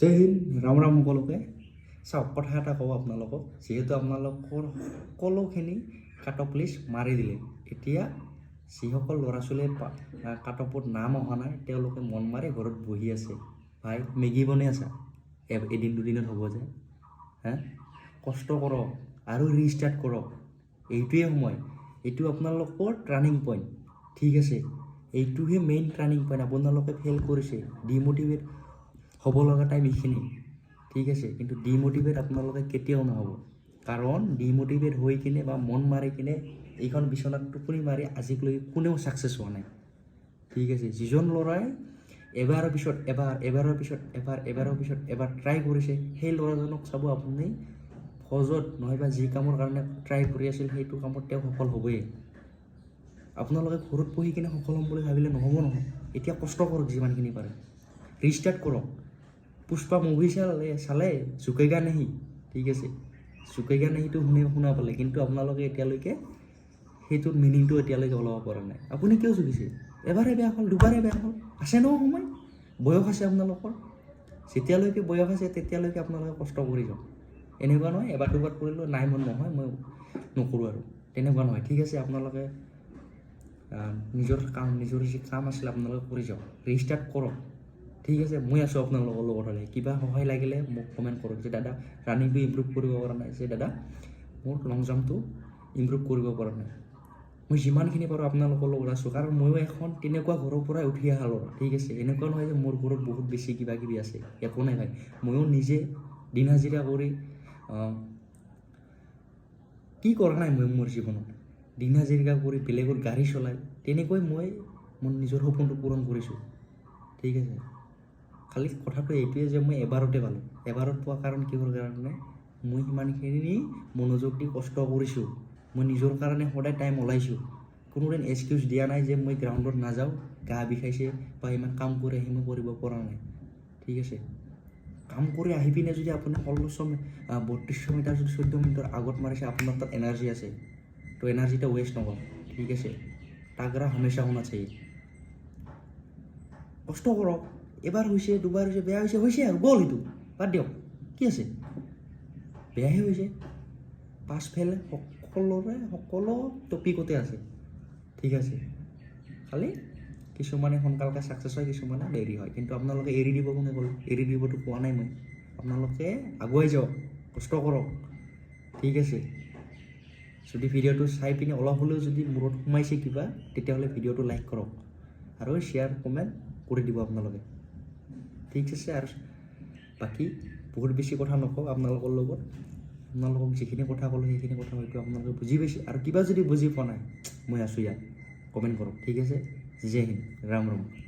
জয় হিন্দ ৰাম ৰাম সকলোকে। চাওক কথা এটা কওঁ আপোনালোকক। যিহেতু আপোনালোকৰ সকলোখিনি কাট অফ লিষ্ট মাৰি দিলে। এতিয়া যিসকল ল'ৰা ছোৱালীয়ে কাট অফত নাম অহা নাই তেওঁলোকে মন মাৰি ঘৰত বহি আছে। ভাই মেগী বনাই আছা? এদিন দুদিনত হ'ব যে। হা? কষ্ট কৰক আৰু ৰিষ্টাৰ্ট কৰক। এইটোৱে সময়। এইটো আপোনালোকৰ টাৰ্ণিং পইণ্ট ঠিক আছে। এইটোহে মেইন টাৰ্ণিং পইণ্ট আপোনালোকে ফেইল কৰিছে। ডিম'টিভেট হ'ব লগা টাইম এইখিনি ঠিক আছে? কিন্তু ডিম'টিভেট আপোনালোকে কেতিয়াও নহ'ব। কাৰণ ডিম'টিভেট হৈ কিনে বা মন মাৰি কিনে এইখন বিচনাত টোপনি মাৰি আজিলৈকে কোনেও ছাকচেছ হোৱা নাই, ঠিক আছে? যিজন ল'ৰাই এবাৰৰ পিছত এবাৰ, এবাৰৰ পিছত এবাৰ, এবাৰৰ পিছত এবাৰ ট্ৰাই কৰিছে, সেই ল'ৰাজনক চাব আপুনি সহজত নহয়বা যি কামৰ কাৰণে ট্ৰাই কৰি আছিল, সেইটো কামত তেওঁ সফল হ'বই। আপোনালোকে ঘৰত পঢ়ি কিনে সফল হ'ম বুলি ভাবিলে নহ'ব নহয়। এতিয়া কষ্ট কৰক যিমানখিনি পাৰে। ৰিষ্টাৰ্ট কৰক। পুষ্পা মুভি চালে চালে জুকেগা নেহি, ঠিক আছে? জুকেগা নেহিটো শুনি শুনা পালে, কিন্তু আপোনালোকে এতিয়ালৈকে সেইটোৰ মিনিংটো এতিয়ালৈকে ওলাব পৰা নাই। আপুনি কিয় জুকিছে এবাৰে বেয়া হ'ল, দুবাৰে বেয়া হ'ল, আছে ন সময়? বয়স আছে আপোনালোকৰ? যেতিয়ালৈকে বয়স আছে, তেতিয়ালৈকে আপোনালোকে কষ্ট কৰি যাওক। এনেকুৱা নহয়, এবাৰ দুবাৰ কৰিলোঁ নাই মন নহয়, মই নকৰোঁ আৰু। তেনেকুৱা নহয়, ঠিক আছে? আপোনালোকে নিজৰ কাম, নিজৰ যি কাম আছিলে, আপোনালোকে কৰি যাওক। ৰিষ্টাৰ্ট কৰক। ঠিক আছে, মই আছোঁ আপোনালোকৰ লগত হ'লে কিবা সহায় লাগিলে মোক কমেণ্ট কৰক। যে দাদা ৰানিংটো ইম্প্ৰুভ কৰিব পৰা নাই। যে দাদা, মোৰ লং জাম্পটো ইম্প্ৰুভ কৰিব পৰা নাই। মই যিমানখিনি পাৰোঁ আপোনালোকৰ লগত আছোঁ। কাৰণ ময়ো এখন তেনেকুৱা ঘৰৰ পৰাই উঠি অহা ল'ৰা, ঠিক আছে। এনেকুৱা নহয় যে মোৰ ঘৰত বহুত বেছি কিবা কিবি আছে। একো নাই ভাই। ময়ো নিজে দিন হাজিৰা কৰি কি কৰা নাই মই মোৰ জীৱনত? দিন হাজিৰা কৰি বেলেগৰ গাড়ী চলাই তেনেকৈ মই মোৰ নিজৰ সপোনটো পূৰণ কৰিছোঁ। ঠিক আছে। খালি কথাটো এইটোৱে যে মই এবাৰতে পালোঁ। এবাৰত পোৱা কাৰণ কিহৰ কাৰণে, মই সিমানখিনি মনোযোগ দি কষ্ট কৰিছোঁ। মই নিজৰ কাৰণে সদায় টাইম ওলাইছোঁ। কোনোদিন এক্সকিউজ দিয়া নাই যে মই গ্ৰাউণ্ডত নাযাওঁ, গা বিষাইছে বা ইমান কাম কৰি আহি মই কৰিব পৰা নাই। ঠিক আছে? কাম কৰি আহি পিনে যদি আপুনি ষোল্লশ বত্ৰিছশ মিটাৰ যদি চৈধ্য মিনিটৰ আগত মাৰিছে, আপোনাৰ তাত এনাৰ্জি আছে। তো এনাৰ্জিটা ৱেষ্ট নকৰক ঠিক আছে? তাগৰা হামেশা হোনা চাহিয়ে কষ্ট কৰক। এবাৰ হৈছে দুবাৰ হৈছে বেয়া হৈছে হৈছে আৰু গ'ল সেইটো বাদ দিয়ক, কি আছে? বেয়াহে হৈছে পাছ ফেল সকলোৰে, সকলো টপিকতে আছে, ঠিক আছে। খালি কিছুমানে সোনকালকে ছাকচেছ হয়, কিছুমানে দেৰি হয়, কিন্তু আপোনালোকে এৰি দিব কোনে ক'লে? এৰি দিবতো কোৱা নাই মই। আপোনালোকে আগুৱাই যাওক, কষ্ট কৰক, ঠিক আছে। যদি ভিডিঅ'টো চাই পিনে অলপ হ'লেও যদি মূৰত সোমাইছে কিবা, তেতিয়াহ'লে ভিডিঅ'টো লাইক কৰক আৰু শ্বেয়াৰ কমেণ্ট কৰি দিব আপোনালোকে। ঠিক আছে আৰু বাকী বহুত বেছি কথা নকওঁ, আপোনালোকৰ লগত। আপোনালোকক যিখিনি কথা ক'লোঁ, সেইখিনি কথা হয়তো আপোনালোকে বুজি পাইছে। আৰু কিবা যদি বুজি পোৱা নাই, মই আছোঁ ইয়াত। কমেণ্ট কৰক, ঠিক আছে? জয় হিন্দ। ৰাম ৰাম।